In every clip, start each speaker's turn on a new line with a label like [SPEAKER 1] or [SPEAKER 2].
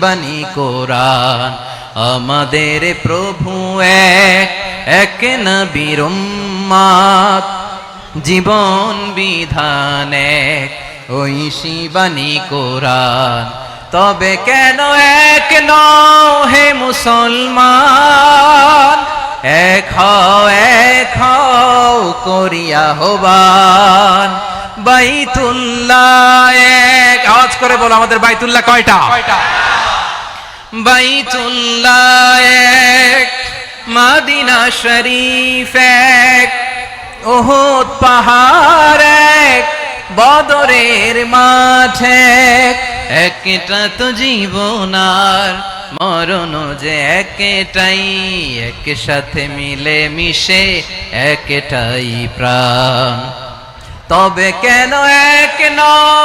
[SPEAKER 1] বাণী কোরআন। আমাদের প্রভু এক এক নবীর উম্মাত জীবন বিধান এক, ওই শিবানী কোরআন। তবে কেন এক নও হে মুসলমান? এক হও, এক করিয়া হবান। বাইতুল্লাহ করে বলো আমাদের বাইতুল্লাহ কয়টা? বাইতুল্লাহ এক মাদিনা শরীফ এক ওহুদ পাহাড় এক বদরের মাঠে একটা তো জীবন আর মরণ যে একটাই এক সাথে মিলে মিশে একটাই প্রাণ। তবে কেন এক নও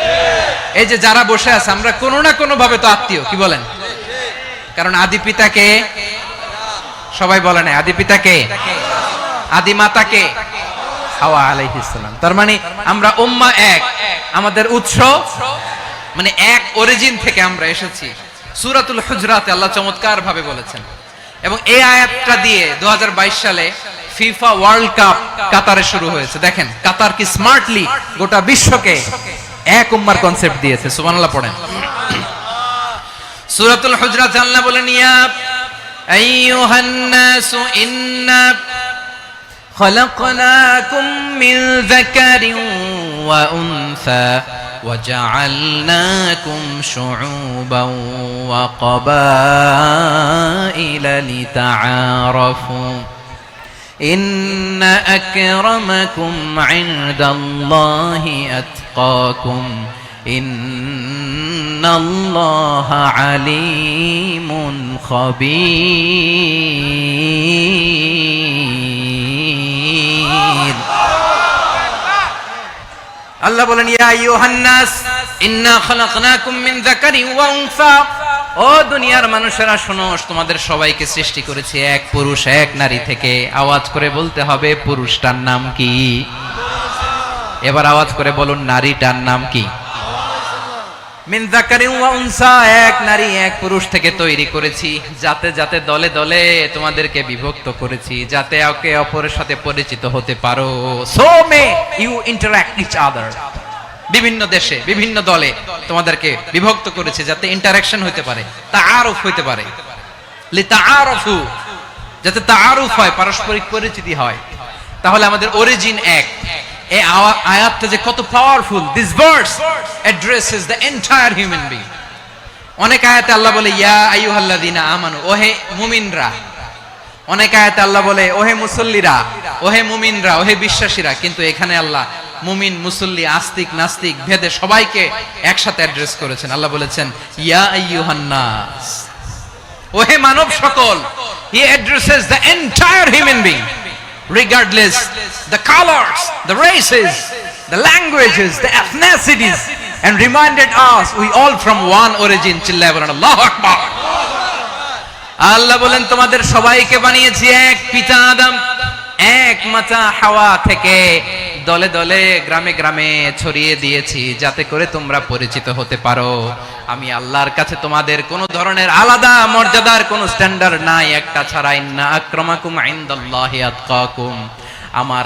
[SPEAKER 1] এই যে যারা বসে আছে, আমরা কোনো না কোনো ভাবে তো আত্মীয়, কি বলেন? কারণ আদি পিতাকে সবাই বলে না আদি পিতাকে আদি মাতাকে হাওয়া আলাইহিসসালাম তার মানে আমরা উম্মা এক, আমাদের উৎস মানে এক অরিজিন থেকে আমরা এসেছি। সূরাতুল হুজরাতে আল্লাহ চমৎকার ভাবে বলেছেন। এবং এই আয়াতটা দিয়ে 2022 সালে ফিফা ওয়ার্ল্ড কাপ কাতারে শুরু হয়েছে। দেখেন, কাতার কি স্মার্টলি গোটা বিশ্বকে এক উম্মার কনসেপ্ট দিয়েছে সুবহানাল্লাহ পড়েন সূরাতুল হুজরাত আল্লাহ বলেন ইয়া আইয়ুহান নাসু ইন্না خلقناكم من ذكر وأنثى وجعلناكم شعوبا وقبائل لتعارفوا إن أكرمكم عند الله أتقاكم إن الله عليم خبير. الله بولن يا أيها الناس. ও দুনিয়ার মানুষেরা, শোনো, তোমাদের সবাইকে সৃষ্টি করেছি এক পুরুষ, এক নারী থেকে। আওয়াজ করে বলতে হবে, পুরুষটার নাম কি? এবার আওয়াজ করে বলুন, নারীটার নাম কি? মিন উনসা। এক নারী, এক পুরুষ থেকে তৈরি করেছি। যাতে যাতে দলে দলে তোমাদেরকে বিভক্ত করেছি, যাতে একে অপরের সাথে পরিচিত হতে পারো। So may you interact each other বিভিন্ন দেশে, বিভিন্ন দলে তোমাদেরকে বিভক্ত করেছে যাতে ইন্টারাকশন হতে পারে, তাআরুফ হতে পারে। লি তাআরুফু যাতে তাআরুফ হয়, পারস্পরিক পরিচিতি হয়। তাহলে আমাদের অরিজিন এক। এই আয়াতটা যে কত powerful this the entire human being অনেক আয়াতে আল্লাহ বলে, ইয়া আইয়ুহাল্লাযিনা আমানু ওহে মুমিনরা। অনেক আয়াতে আল্লাহ বলে, ওহে মুসল্লিরা ওহে মুমিনরা, ওহে বিশ্বাসীরা। কিন্তু এখানে আল্লাহ মুমিন মুসল্লি আস্তিক নাস্তিক ভেদে সবাইকে একসাথে অ্যাড্রেস করেছেন আল্লাহ বলেছেন ইয়া আইয়ুহান্নাস ওহে মানব সকল he addresses the entire human being regardless the colors, the races, the languages, the ethnicities, and reminded us we all from one origin. চিল্লায় বলেন আল্লাহু আকবার আল্লাহ বলেন তোমাদের সবাইকে বানিয়েছি এক পিতা আদম এক মাতা হাওয়া থেকে দলে দলে, গ্রামে গ্রামে ছড়িয়ে দিয়েছি, যাতে করে তোমরা পরিচিত হতে পারো। আমি আল্লাহর কাছে তোমাদের কোনো ধরনের আলাদা মর্যাদার কোনো স্ট্যান্ডার্ড নাই। একটা ছাড়াই না আক্রমাকুম আইন্দাল্লাহি আতকাকুম। আমার